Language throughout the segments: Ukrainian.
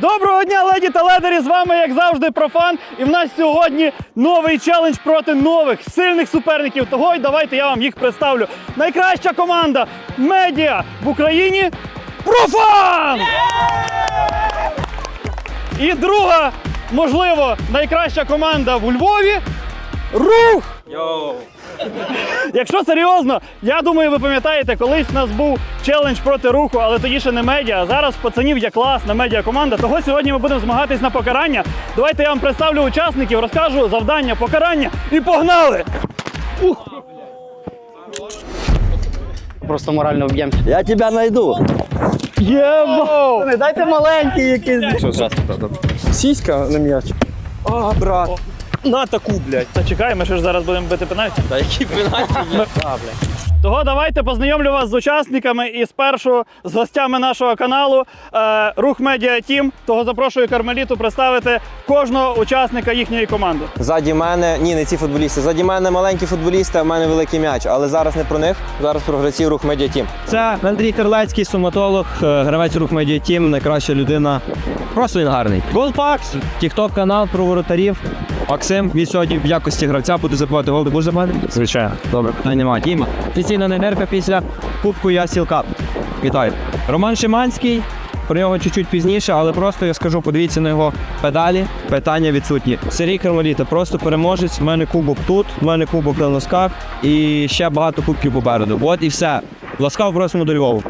Доброго дня, леді та ледері! З вами, як завжди, профан. І в нас сьогодні новий челендж проти нових сильних суперників. Того й давайте я вам їх представлю. Найкраща команда медіа в Україні профан! І друга, можливо, найкраща команда в Львові рух! Якщо серйозно, я думаю, ви пам'ятаєте, колись у нас був челендж проти руху, але тоді ще не медіа. Зараз пацанів є класна медіа команда. Того сьогодні ми будемо змагатись на покарання. Давайте я вам представлю учасників, розкажу завдання, покарання і погнали! Ух! Просто морально вб'єм. Я тебя найду. Єбо! Дайте маленький якийсь. Сіська на м'яч. А, брат. На таку, блядь. Та чекай, ми ще ж зараз будемо бити пенальті. Та які пенальті є? А, блядь. Того давайте познайомлю вас з учасниками і спершу з гостями нашого каналу е, Рух Медіа Тім. Того запрошую Кармеліту представити кожного учасника їхньої команди. Ззаді мене, ні, не ці футболісти. Ззаді мене маленькі футболісти, а в мене великий м'яч. Але зараз не про них, зараз про гравців рух медіа тім. Це Андрій Терлецький, соматолог, е, гравець рух Медіа Тім, найкраща людина. Просто він гарний. Голпакс, тікток канал про воротарів. Максим, він сьогодні в якості гравця буде забивати гол. Ти будеш забивати? Звичайно. Добре, питань немає. Діма. Офіційна ненерка після Кубку Ясіл Кап. Вітаю. Роман Шиманський. Про нього чуть-чуть пізніше, але просто я скажу, подивіться на його педалі, питання відсутні. Сергій Кармаліта, просто переможець. У мене кубок тут, у мене кубок на носках і ще багато кубків попереду. От і все. Ласкаво просимо до Львову.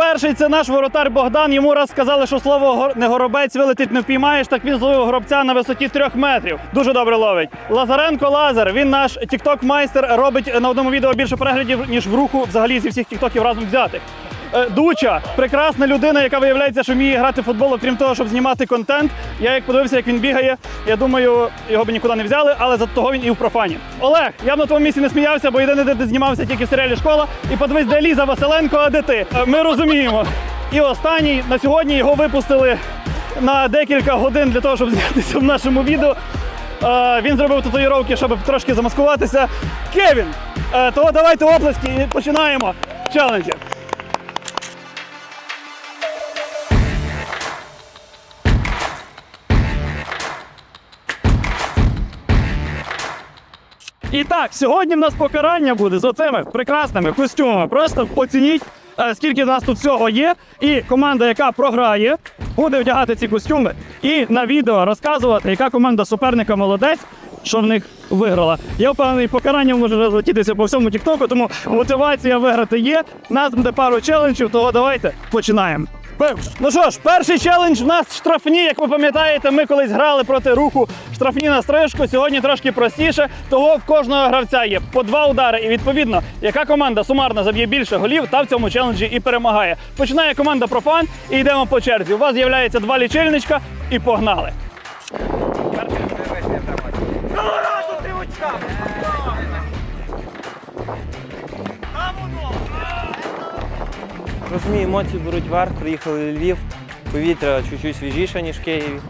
Перший це наш воротар Богдан. Йому раз сказали, що слово не горобець вилетить не впіймаєш. Так він зловив горобця на висоті трьох метрів. Дуже добре ловить. Лазаренко Лазар. Він наш тікток майстер робить на одному відео більше переглядів ніж в руху взагалі зі всіх тіктоків разом взятих. Е, Дуча, прекрасна людина, яка виявляється, що вміє грати в футбол, окрім того, щоб знімати контент. Я як подивився, як він бігає. Я думаю, його б нікуди не взяли, але за того він і в профані. Олег, я б на твоєму місці не сміявся, бо єдине, де ти знімався тільки в серіалі школа. І подивись, де Ліза Василенко, а де ти. Е, Ми розуміємо. І останній на сьогодні його випустили на декілька годин для того, щоб знятися в нашому відео. Е, Він зробив татуїровки, щоб трошки замаскуватися. Кевін! Того давайте оплески і починаємо челенджі. І так, сьогодні в нас покарання буде з оцими прекрасними костюмами. Просто оцініть, е, скільки в нас тут всього є. І команда, яка програє, буде вдягати ці костюми і на відео розказувати, яка команда суперника молодець, що в них виграла. Я впевнений, покарання може розлетітися по всьому Тіктоку, тому мотивація виграти є. Нас буде пару челенджів, того давайте починаємо. Ну що ж, перший челендж в нас штрафні. Як ви пам'ятаєте, ми колись грали проти руху штрафні на стрижку. Сьогодні трошки простіше. Того в кожного гравця є по два удари. І відповідно, яка команда сумарно заб'є більше голів, та в цьому челенджі і перемагає. Починає команда Профан і йдемо по черзі. У вас з'являється два лічильничка і погнали. Розумію, емоції беруть верх, приїхали в Львів, повітря чуть-чуть свіжіше, ніж в Києві.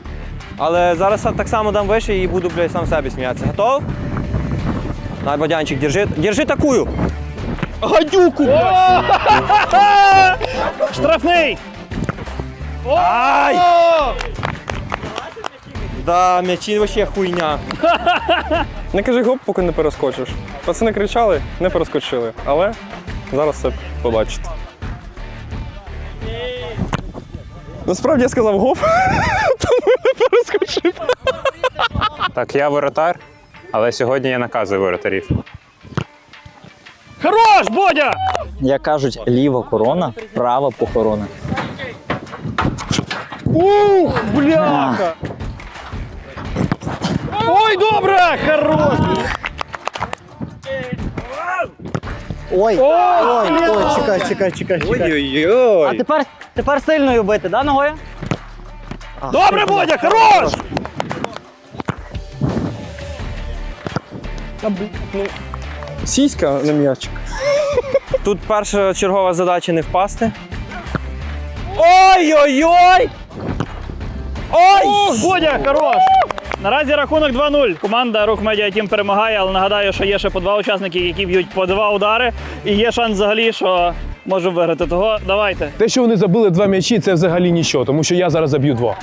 Але зараз так само дам вище і буду, блядь, сам себе сміятися. Готов? Дай, Бодянчик, держи, держи такую. Гадюку! Штрафний! Ай! Да, м'ячі вообще хуйня. Не кажи гоп, поки не перескочиш. Пацани кричали, не перескочили. Але зараз все побачите. Насправді я сказав гоп, тому не перескочив. Так, я воротар, але сьогодні я наказую воротарів. Хорош, Бодя! Як кажуть, ліва корона, права похорона. Ух, бляха! Ой, добре! Хорош! Ой, ой, ой, чекай, чекай, чекай, чекай. Ой-ой-ой. А тепер, тепер сильною бити, да, ногою? Добре, Бодя, хорош! Сіська на м'ячик. Тут перша чергова задача не впасти. Ой-ой-ой! Ой! Бодя, хорош! Наразі рахунок 2-0. Команда Рух Медіа Тім перемагає, але нагадаю, що є ще по два учасники, які б'ють по два удари. І є шанс взагалі, що можемо виграти. Того давайте. Те, що вони забили два м'ячі, це взагалі нічого, тому що я зараз заб'ю два.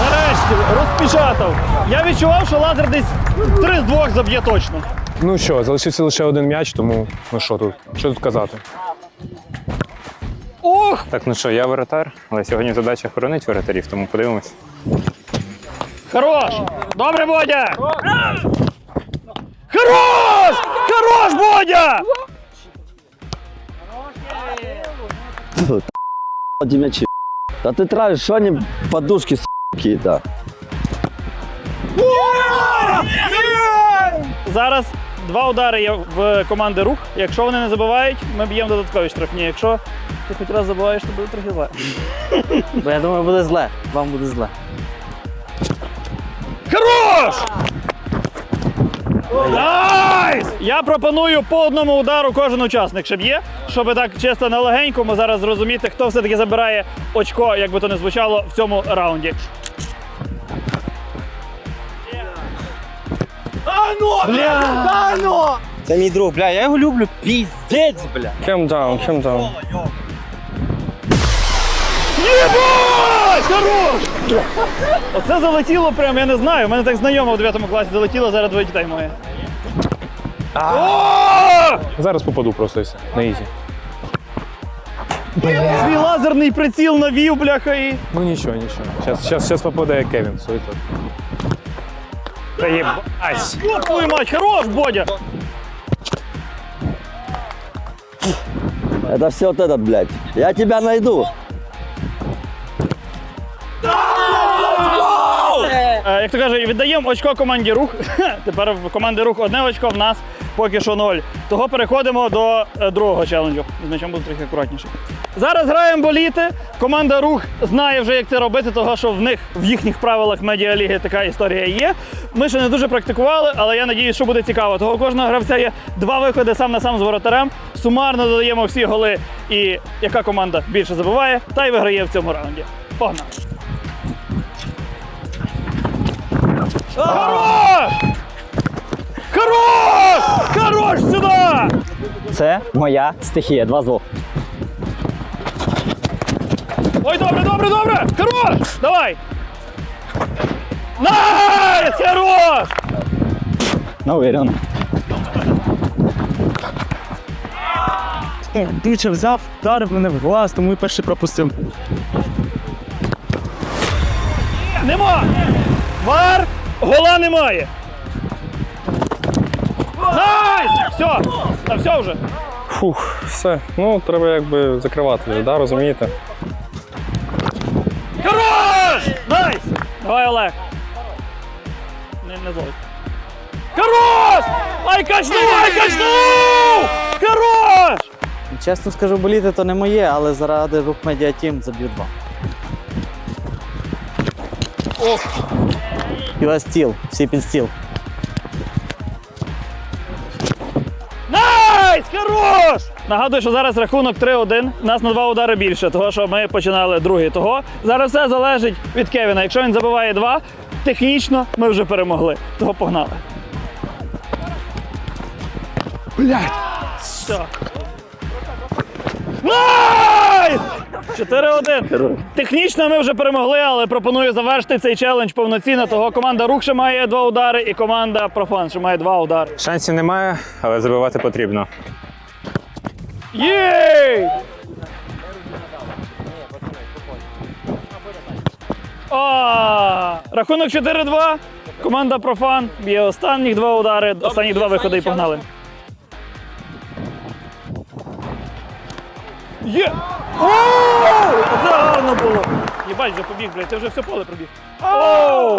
Нарешті розпечатав. Я відчував, що лазер десь три з двох заб'є точно. Ну що, залишився лише один м'яч, тому ну що тут? Що тут казати? Ох! Так, ну що, я воротар, але сьогодні задача хоронить воротарів, тому подивимось. Хорош! Добре, Бодя! Дімячі. Та ти травиш, що вони подушки, суки, да. Зараз два удари є в команди рух. Якщо вони не забивають, ми б'ємо додаткові штрафні. Якщо ти хоч раз забуваєш, то буде трохи зле. Бо я думаю, буде зле. Вам буде зле. Хорош! Найс! Я пропоную по одному удару кожен учасник, щоб є, щоб так чисто на легенькому зараз зрозуміти, хто все-таки забирає очко, як би то не звучало, в цьому раунді. Це мій друг, бля, я його люблю. Піздець, бля. Calm down, calm down. Єбать! Хорош! Оце залетіло прям, я не знаю. У мене так знайомо в 9 класі залетіло, зараз двоє дітей має. Зараз попаду просто на ізі. Свій лазерний приціл навів, бляха, і. Ну нічого, нічого. Зараз, зараз, зараз попаде Кевін. 100%. Та єбать! О, твою мать, хорош, Бодя! Это все вот этот, блядь. Я тебя найду. Е, як то каже, віддаємо очко команді рух. Тепер в команди рух одне очко, в нас поки що ноль. Того переходимо до е, другого челенджу. З м'ячом буде трохи акуратніше. Зараз граємо боліти. Команда рух знає вже, як це робити, того що в них в їхніх правилах медіаліги така історія є. Ми ще не дуже практикували, але я надіюсь, що буде цікаво. Того кожного гравця є два виходи сам на сам з воротарем. Сумарно додаємо всі голи, і яка команда більше забиває, та й виграє в цьому раунді. Погнали! Хорош! Хорош! Хорош сюди! Це моя стихія, два звук. Ой, добре, добре, добре! Хорош! Давай! Найс! Хорош! Уверен. Дича взяв, вдарив мене в глаз, тому і перший пропустив. Нема! Вар! Гола немає! Все! Та все вже! Фух, все. Ну, треба якби закривати вже, да, розумієте? Хорош! Найс! Давай, Олег. Не, не злой. Хорош! Ай, качнув, ай, качнув! Хорош! Чесно скажу, боліти то не моє, але заради рух медіа тім заб'ю два. І ось стіл, всі під стіл. Хорош! Нагадую, що зараз рахунок 3-1. Нас на два удари більше, того що ми починали другий. Того зараз все залежить від Кевіна. Якщо він забиває два, технічно ми вже перемогли. Того погнали. Блять! Все. Найс! 4-1. Технічно ми вже перемогли, але пропоную завершити цей челендж повноцінно. Того команда Рух ще має два удари, і команда Профан ще має два удари. Шансів немає, але забивати потрібно. Єй! А, Рахунок 4-2. Команда Профан б'є останніх два удари, останні два виходи і погнали. Є! Оу! Це гарно було! Єбать, вже блядь, ти вже все поле пробіг. Оу!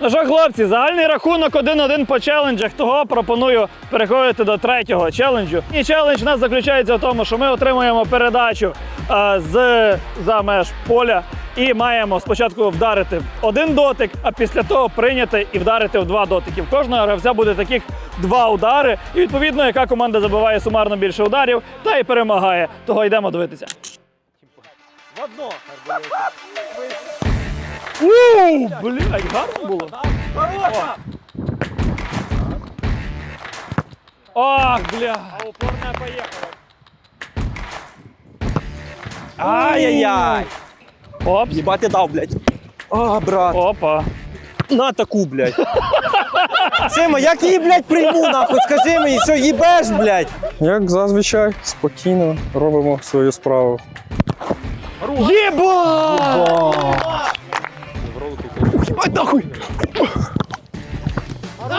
Ну що, хлопці, загальний рахунок 1-1 по челенджах. Того пропоную переходити до третього челенджу. І челендж у нас заключається в тому, що ми отримуємо передачу е, з за меж поля і маємо спочатку вдарити в один дотик, а після того прийняти і вдарити в два дотики. В кожного гравця буде таких два удари. І відповідно, яка команда забиває сумарно більше ударів, та і перемагає. Того йдемо дивитися. Ууу, блядь, гарно було. О. Ох, бля. Ай-яй-яй! Опс. Їбать ти дав, блядь. А, брат. Опа. На таку, блядь. Сима, як її, блядь, прийму, нахуй, скажи мені, що їбеш, блядь? Як зазвичай, спокійно робимо свою справу.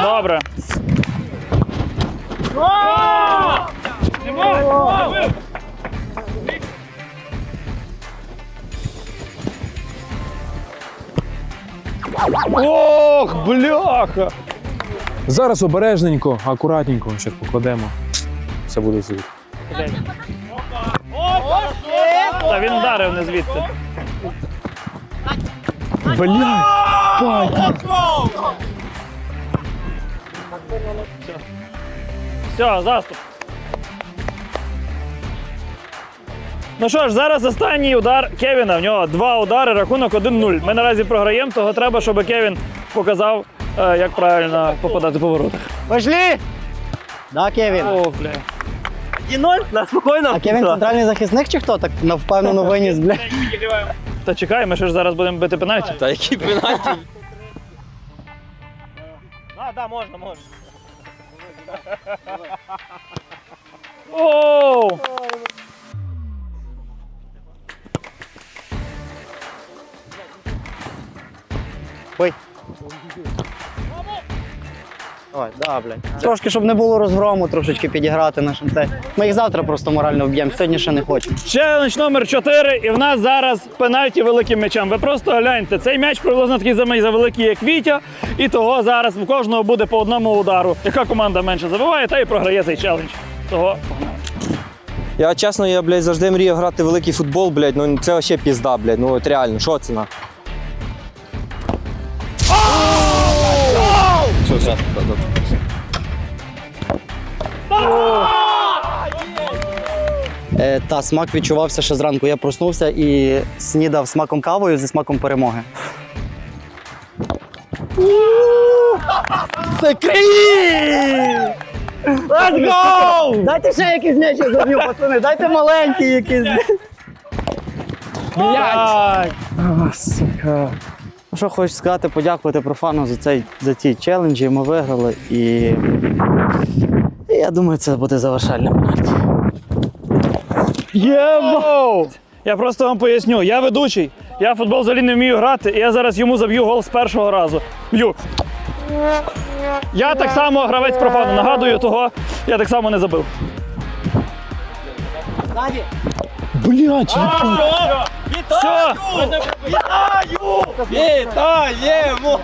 Добре. Ох, бляха! Зараз обережненько, акуратненько, ще покладемо. Все буде звідти. Та він вдарив не звідти. Все, заступ. Ну що ж, зараз останній удар Кевіна. В нього два удари, рахунок 1-0. Ми наразі програємо, того треба, щоб Кевін показав, е, як правильно попадати по воротах. Пошли! Да, Кевін. Ох, бля. А Кевін центральний захисник чи хто? Так на впевнену виніс, бля. Та чекай, ми ще ж зараз будемо бити пенальті. Та які пенальті? А, да, можна, можна. Оу! Ой. Ой, да, блядь. Трошки, щоб не було розгрому, трошечки підіграти нашим це. Ми їх завтра просто морально вб'ємо, сьогодні ще не хочемо. Челендж номер 4, і в нас зараз пенальті великим м'ячем. Ви просто гляньте, цей м'яч приблизно такий самий завеликий, як Вітя, і того зараз в кожного буде по одному удару. Яка команда менше забиває, та і програє цей челендж. Того Я чесно, я, блядь, завжди мріяв грати в великий футбол, блядь, ну це вообще пізда, блядь, ну от реально, що це на? Е, та смак відчувався ще зранку. Я проснувся і снідав смаком кавою зі смаком перемоги. Це Київ! Let's go! Дайте ще якийсь м'яч я заб'ю, пацани, дайте маленький якийсь. Блядь! А, сука. Що хочу сказати, подякувати профану за цей за ті челенджі. Ми виграли і. і я думаю, це буде завершальне пенальті. Єбоу! Я просто вам поясню, я ведучий, я в футбол взагалі не вмію грати, і я зараз йому заб'ю гол з першого разу. Б'ю. Я так само гравець профану. Нагадую, того я так само не забив. Блять! Все! Вітаємо!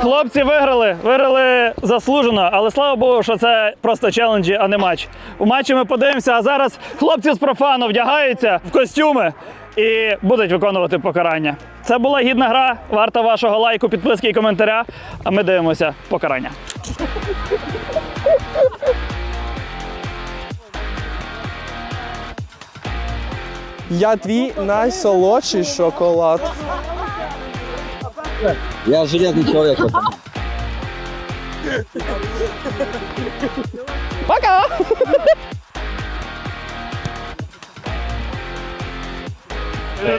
Хлопці виграли, виграли заслужено, але слава Богу, що це просто челенджі, а не матч. У матчі ми подивимося, а зараз хлопці з профану вдягаються в костюми і будуть виконувати покарання. Це була гідна гра, варта вашого лайку, підписки і коментаря. А ми дивимося покарання. Я твій найсолодший шоколад. Я железний чоловік. Пока!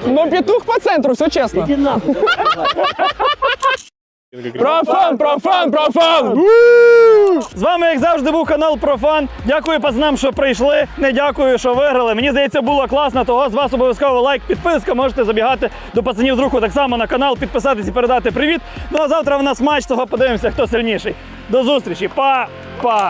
Ну, петух по центру, все чесно. Профан, профан, профан! З вами, як завжди, був канал Профан. Дякую пацанам, що прийшли. Не дякую, що виграли. Мені здається, було класно. Того з вас обов'язково лайк, підписка. Можете забігати до пацанів з руху так само на канал, підписатись і передати привіт. Ну а завтра в нас матч, того подивимося, хто сильніший. До зустрічі, па-па!